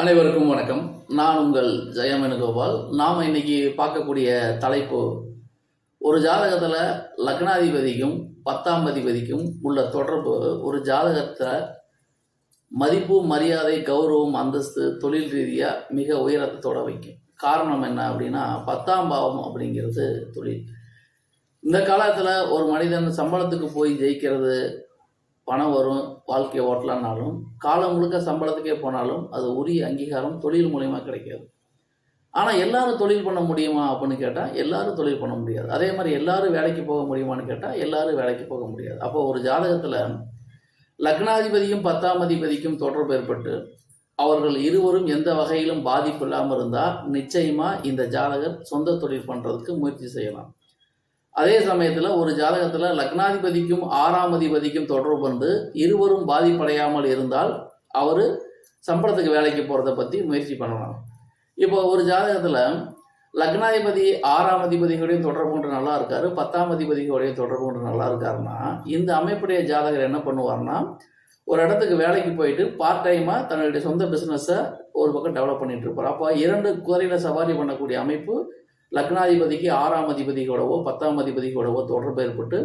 அனைவருக்கும் வணக்கம். நான் உங்கள் ஜெயமேனுகோபால். நாம் இன்னைக்கு பார்க்கக்கூடிய தலைப்பு ஒரு ஜாதகத்தில் லக்னாதிபதிக்கும் பத்தாம் அதிபதிக்கும் உள்ள தொடர்பு ஒரு ஜாதகத்தில் மதிப்பு மரியாதை கௌரவம் அந்தஸ்து தொழில் ரீதியாக மிக உயரத்தோட வைக்கும். காரணம் என்ன அப்படின்னா பத்தாம் பாவம் அப்படிங்கிறது தொழில். இந்த காலத்தில் ஒரு மனிதன் சம்பளத்துக்கு போய் ஜெயிக்கிறது பணம் வரும் வாழ்க்கையை ஓட்டலான்னாலும் காலம் முழுக்க சம்பளத்துக்கே போனாலும் அது உரிய அங்கீகாரம் தொழில் மூலியமாக கிடைக்காது. ஆனால் எல்லாரும் தொழில் பண்ண முடியுமா அப்படின்னு கேட்டால் எல்லாரும் தொழில் பண்ண முடியாது. அதே மாதிரி எல்லாரும் வேலைக்கு போக முடியுமான்னு கேட்டால் எல்லாரும் வேலைக்கு போக முடியாது. அப்போ ஒரு ஜாதகத்தில் லக்னாதிபதியும் பத்தாம் அதிபதிக்கும் தொடர்பு ஏற்பட்டு அவர்கள் இருவரும் எந்த வகையிலும் பாதிப்பு இல்லாமல் இருந்தால் நிச்சயமாக இந்த ஜாதகர் சொந்த தொழில் பண்ணுறதுக்கு முயற்சி செய்யலாம். அதே சமயத்தில் ஒரு ஜாதகத்தில் லக்னாதிபதிக்கும் ஆறாம் அதிபதிக்கும் தொடர்பு வந்து இருவரும் பாதிப்படையாமல் இருந்தால் அவர் சம்பளத்துக்கு வேலைக்கு போகிறத பற்றி முயற்சி பண்ணலாம். இப்போ ஒரு ஜாதகத்தில் லக்னாதிபதி ஆறாம் அதிபதிகளையும் தொடர்பு கொண்டு நல்லா இருக்காரு பத்தாம் அதிபதிகளையும் தொடர்பு கொண்டு நல்லா இருக்காருன்னா இந்த அமைப்புடைய ஜாதகர் என்ன பண்ணுவார்னா ஒரு இடத்துக்கு வேலைக்கு போயிட்டு பார்ட் டைமாக தன்னுடைய சொந்த பிஸ்னஸை ஒரு பக்கம் டெவலப் பண்ணிட்டு இருப்பார். அப்போ இரண்டு குதிரையில் சவாரி பண்ணக்கூடிய அமைப்பு லக்னாதிபதிக்கு ஆறாம் அதிபதியோடவோ பத்தாம் அதிபதியோடவோ தொடர்பு ஏற்பட்டு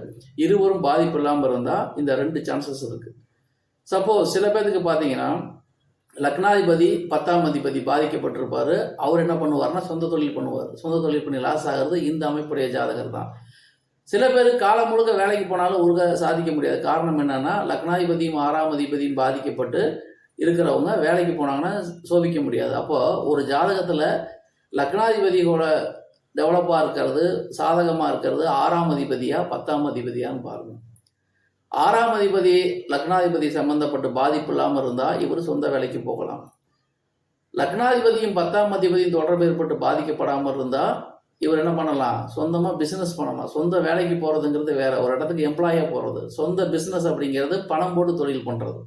இருவரும் பாதிப்பு இல்லாமல் இருந்தால் இந்த ரெண்டு சான்சஸ் இருக்குது சப்போஸ் சில பேர்த்துக்கு பார்த்தீங்கன்னா லக்னாதிபதி பத்தாம் அதிபதி பாதிக்கப்பட்டிருப்பார். அவர் என்ன பண்ணுவார்னா சொந்த தொழில் பண்ணுவார். சொந்த தொழில் பண்ணி லாஸ் ஆகிறது இந்த அமைப்புடைய ஜாதகர் தான். சில பேர் காலம் முழுக்க வேலைக்கு போனாலும் உருக சாதிக்க முடியாது. காரணம் என்னென்னா லக்னாதிபதியும் ஆறாம் அதிபதியும் பாதிக்கப்பட்டு இருக்கிறவங்க வேலைக்கு போனாங்கன்னா சோபிக்க முடியாது. அப்போது ஒரு ஜாதகத்தில் லக்னாதிபதியோட டெவலப்பாக இருக்கிறது சாதகமாக இருக்கிறது ஆறாம் அதிபதியா பத்தாம் அதிபதியான்னு பாருங்க. ஆறாம் அதிபதி லக்னாதிபதி சம்பந்தப்பட்டு பாதிப்பு இல்லாமல் இருந்தால் இவர் சொந்த வேலைக்கு போகலாம். லக்னாதிபதியும் பத்தாம் அதிபதியும் தொடர்பு ஏற்பட்டு பாதிக்கப்படாமல் இருந்தால் இவர் என்ன பண்ணலாம்? சொந்தமாக பிஸ்னஸ் பண்ணலாம். சொந்த வேலைக்கு போகிறதுங்கிறது வேறு. ஒரு இடத்துக்கு எம்ப்ளாயாக போகிறது சொந்த பிஸ்னஸ் அப்படிங்கிறது பணம் போட்டு தொழில் பண்ணுறது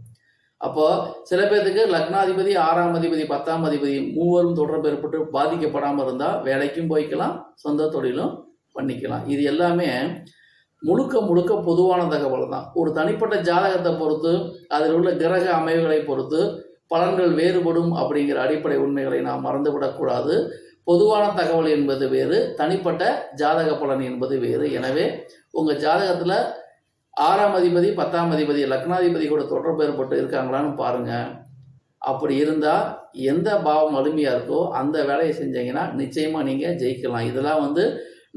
அப்போது சில பேர்த்துக்கு லக்னாதிபதி ஆறாம் அதிபதி பத்தாம் அதிபதி மூவரும் தொடர்பு ஏற்பட்டு பாதிக்கப்படாமல் இருந்தால் வேலைக்கும் போய்க்கலாம் சொந்த தொழிலும் பண்ணிக்கலாம். இது எல்லாமே முழுக்க முழுக்க பொதுவான தகவல் தான். ஒரு தனிப்பட்ட ஜாதகத்தை பொறுத்து அதில் உள்ள கிரக அமைவுகளை பொறுத்து பலன்கள் வேறுபடும் அப்படிங்கிற அடிப்படை உண்மைகளை நாம் மறந்துவிடக்கூடாது பொதுவான தகவல் என்பது வேறு தனிப்பட்ட ஜாதக பலன் என்பது வேறு. எனவே உங்கள் ஜாதகத்தில் ஆறாம் அதிபதி பத்தாம் அதிபதி லக்னாதிபதி கூட தொடர்பு ஏற்பட்டு இருக்காங்களான்னு பாருங்கள் அப்படி இருந்தால் எந்த பாவம் வலிமையாக இருக்கோ அந்த வேலையை செஞ்சீங்கன்னா நிச்சயமாக நீங்கள் ஜெயிக்கலாம். இதெல்லாம் வந்து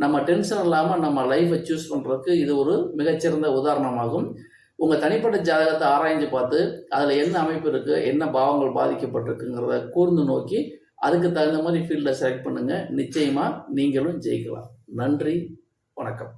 நம்ம டென்ஷன் இல்லாமல் நம்ம லைஃப்பை சூஸ் பண்ணுறதுக்கு இது ஒரு மிகச்சிறந்த உதாரணமாகும். உங்கள் தனிப்பட்ட ஜாதகத்தை ஆராய்ஞ்சு பார்த்து அதில் என்ன அமைப்பு இருக்குது என்ன பாவங்கள் பாதிக்கப்பட்டிருக்குங்கிறத கூர்ந்து நோக்கி அதுக்கு தகுந்த மாதிரி ஃபீல்டை செலக்ட் பண்ணுங்கள் நிச்சயமாக நீங்களும் ஜெயிக்கலாம். நன்றி வணக்கம்.